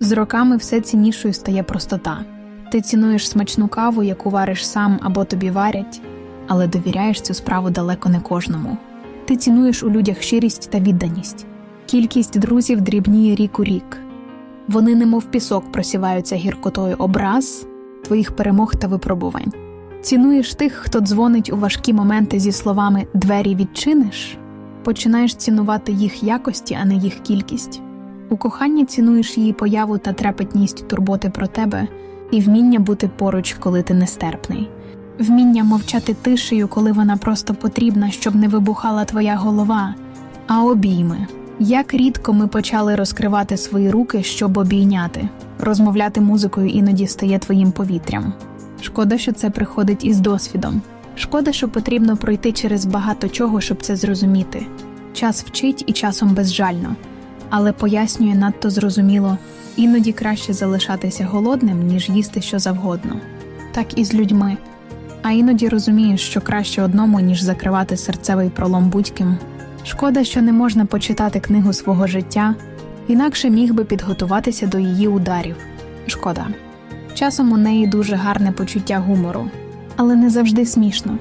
З роками все ціннішою стає простота. Ти цінуєш смачну каву, яку вариш сам або тобі варять, але довіряєш цю справу далеко не кожному. Ти цінуєш у людях щирість та відданість. Кількість друзів дрібніє рік у рік. Вони, немов пісок, просіваються гіркотою образ, твоїх перемог та випробувань. Цінуєш тих, хто дзвонить у важкі моменти зі словами Двері відчиниш, починаєш цінувати їх якості, а не їх кількість. У коханні цінуєш її появу та трепетність турботи про тебе і вміння бути поруч, коли ти нестерпний, вміння мовчати тишею, коли вона просто потрібна, щоб не вибухала твоя голова, а обійми. Як рідко ми почали розкривати свої руки, щоб обійняти, розмовляти музикою іноді стає твоїм повітрям. Шкода, що це приходить із досвідом. Шкода, що потрібно пройти через багато чого, щоб це зрозуміти. Час вчить і часом безжально, але пояснює надто зрозуміло, іноді краще залишатися голодним, ніж їсти що завгодно. Так і з людьми. А іноді розумієш, що краще одному, ніж закривати серцевий пролом будь-ким. Шкода, що не можна почитати книгу свого життя, інакше міг би підготуватися до її ударів. Шкода. Часом у неї дуже гарне почуття гумору, але не завжди смішно.